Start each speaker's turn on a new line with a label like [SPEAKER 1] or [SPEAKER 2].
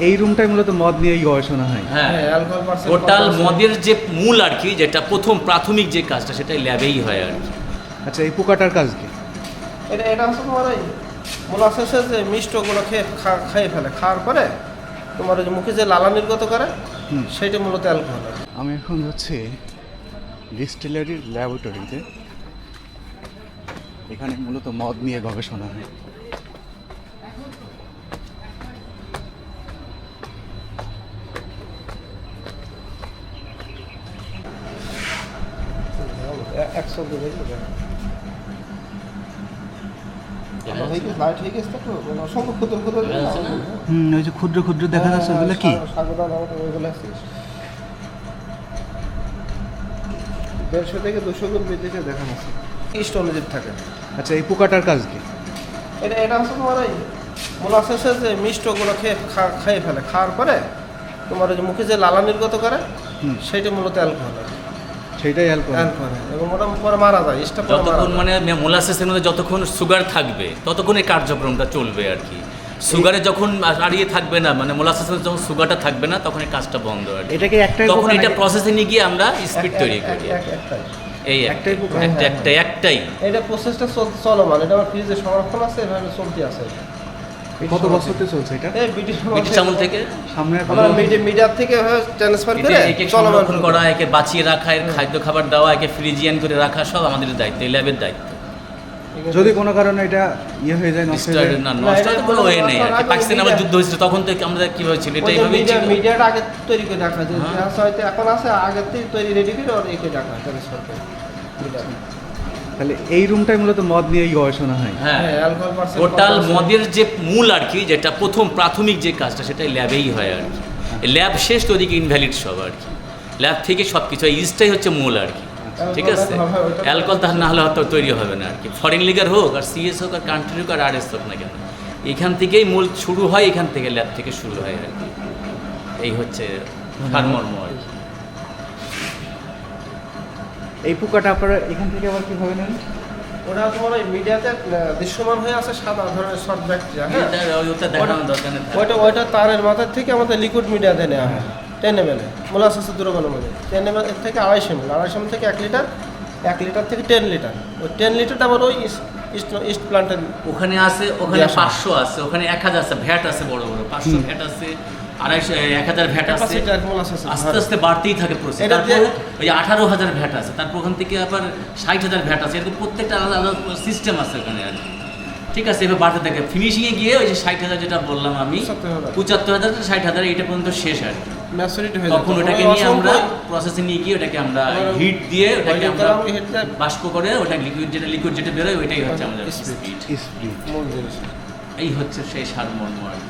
[SPEAKER 1] এই রুমটাই মূলত মদ নিয়েই গবেষণা হয়।
[SPEAKER 2] হ্যাঁ।
[SPEAKER 3] হ্যাঁ,
[SPEAKER 2] টোটাল মদের যে মূল আর কি যেটা প্রথম প্রাথমিক যে কাজটা সেটাই ল্যাবেই হয় আর কি।
[SPEAKER 1] আচ্ছা এই পোকাটার কাজ কি?
[SPEAKER 3] এটা এটা হচ্ছে তোমার ওই মোলাসেসের যে মিষ্টগুলো খেয়ে খা- খেয়ে ফেলে। খাওয়ার পরে তোমার ওই যে মুখে যে লালা নির্গত করে সেটা মূলত অ্যালকোহল
[SPEAKER 1] আমি এখন যাচ্ছি ডিস্টিলারির ল্যাবরেটরিতে এখানে মূলত মদ নিয়ে গবেষণা হয়
[SPEAKER 3] একশো দেবে লাইট হয়ে গেছে তো মানে অসংখ্য ক্ষুদ্র ক্ষুদ্র
[SPEAKER 2] দেখা যাচ্ছে না?
[SPEAKER 1] হুম ওই যে ক্ষুদ্র ক্ষুদ্র দেখা যাচ্ছে ওগুলো কি?
[SPEAKER 3] সাগরদান আমাদের ওইগুলো আছে। দেড়শো থেকে দুশো গুণ থাকে।
[SPEAKER 1] আচ্ছা এই পোকাটার কাজ কি?
[SPEAKER 3] এটা এটা হচ্ছে তোমার ওই মোলাসেসের যে মিষ্টগুলো খেয়ে ফেলে। খাওয়ার পরে তোমার ওই যে মুখে যে লালা নির্গত করে সেটা মূলত অ্যালকোহল এবং ওটা পরে মারা যায়
[SPEAKER 2] যতক্ষণ মানে মোলাসেসের মধ্যে যতক্ষণ সুগার থাকবে ততক্ষণ এই কার্যক্রমটা চলবে আর কি। সুগারে যখন দাঁড়িয়ে থাকবে না মানে মোলাসেসের যখন সুগারটা থাকবে না তখন এই কাজটা বন্ধ আর কি।
[SPEAKER 1] এটা কি একটাই
[SPEAKER 2] তখন এটা প্রসেসে নিয়ে গিয়ে আমরা স্পিড তৈরি করি এই
[SPEAKER 1] একটাই
[SPEAKER 2] একটাই একটা
[SPEAKER 3] হ্যাঁ,
[SPEAKER 2] একটাই
[SPEAKER 3] এটা প্রসেসটা চল- চলমান এটা আমার ফ্রিজে সংরক্ষণ আছে এভাবে চলতে আছে।
[SPEAKER 1] কত বছর থেকে চলছে এটা?
[SPEAKER 3] ব্রিটিশ
[SPEAKER 2] আমল থেকে।
[SPEAKER 1] সামনে
[SPEAKER 3] আমরা মিডিয়া মিডিয়ার থেকে ট্রান্সফার করে
[SPEAKER 2] একে সংরক্ষণ করা একে বাঁচিয়ে রাখা এর খাদ্য খাবার দেওয়া একে ফ্রিজিয়ান করে রাখা সব আমাদের দায়িত্ব এই ল্যাবের দায়িত্ব।
[SPEAKER 1] যদি কোনো কারণে এটা ইয়ে হয়ে যায় নষ্ট হয়ে
[SPEAKER 2] না নষ্ট কোনো ওয়ে নেই। আর পাকিস্তানে
[SPEAKER 3] media-
[SPEAKER 2] যুদ্ধ হয়েছিল তখন তো আমরা কীভাবে ছিল? এটা এইভাবেই ছিল।
[SPEAKER 3] মিডিয়াটা আগে তৈরি করে রাখা যায়
[SPEAKER 2] হ্যাঁ।
[SPEAKER 3] হয়তো এখন আছে আগে থেকে তৈরি রেডি করে ওর একে রাখা ট্রান্সফার করে। মিডিয়া
[SPEAKER 1] তাহলে এই রুমটাই মূলত মদ নিয়েই গবেষণা হয়।
[SPEAKER 2] হ্যাঁ।
[SPEAKER 3] হ্যাঁ
[SPEAKER 2] টোটাল মদের যে মূল আর কি যেটা প্রথম প্রাথমিক যে কাজটা সেটা ল্যাবেই হয় আর কি। ল্যাব শেষ তো ওদিকে ইনভ্যালিড সব আর কি। ল্যাব থেকে সব কিছু ইস্টটাই হচ্ছে মূল আর কি। ঠিক আছে? অ্যালকোহল তার না হলে হয়তো তৈরি হবে না আর কি। ফরেন লিগার হোক আর সিএস হোক আর কান্ট্রি হোক আর আর এস হোক না কেন। এখান থেকেই মূল শুরু হয় এখান থেকে ল্যাব থেকে শুরু হয় আর কি। এই হচ্ছে সারমর্ম আর কি।
[SPEAKER 1] এই পোকাটা আপনারা এখান থেকে আবার কীভাবে নেন?
[SPEAKER 3] ওটা তোমার ওই মিডিয়াতে দৃশ্যমান হয়ে আছে সাদা ধরনের শর্ট ব্যাকটেরিয়া
[SPEAKER 2] এটা ওটা দেখানোর দরকার নেই।
[SPEAKER 3] ওইটা ওইটা তারের মাথার থেকে আমাদের লিকুইড মিডিয়াতে নেওয়া হয় টেন এম এল মোলাসেসের দ্রবণের মধ্যে। টেন এম এল থেকে আড়াইশো এম এল আড়াইশো এম থেকে এক লিটার এক লিটার থেকে টেন লিটার। ওই টেন লিটারটা আবার ওই ইস্ট ইস্ট ইস্ট প্লান্টের
[SPEAKER 2] ওখানে আছে ওখানে পাঁচশো আছে ওখানে এক হাজার আছে ভ্যাট আছে বড় বড় পাঁচশো ভ্যাট আছে। আড়াইশো এক হাজার ভ্যাট আছে।
[SPEAKER 3] ক্যাপাসিটি আর মোলাসেস
[SPEAKER 2] আস্তে আস্তে বাড়তেই থাকে প্রসেস
[SPEAKER 3] এটা
[SPEAKER 2] তারপর
[SPEAKER 3] দিয়ে-
[SPEAKER 2] ওই আঠারো হাজার ভ্যাট আছে তারপর ওখান থেকে আবার ষাট হাজার ভ্যাট আছে। এরকম প্রত্যেকটা আলাদা আলাদা সিস্টেম আছে ওখানে আর কি। ঠিক আছে এবার বাড়তে থাকে। ফিনিশিংয়ে গিয়ে ওই যে ষাট হাজার যেটা বললাম আমি পঁচাত্তর হাজার। ষাট হাজার এটা পর্যন্ত শেষ আর কি। তখন ওটাকে নিয়ে আমরা প্রসেসে নিয়ে গিয়ে ওটাকে আমরা
[SPEAKER 3] আমরা
[SPEAKER 2] হিট দিয়ে ওটাকে
[SPEAKER 3] ওই
[SPEAKER 2] আমরা
[SPEAKER 3] আমরা heat দিয়ে-
[SPEAKER 2] বাষ্প করে ওটা লিকুইড যেটা লিকুইড যেটা বেরোয় ওইটাই হচ্ছে আমাদের স্পিড এই হচ্ছে সেই সারমর্ম আর কি।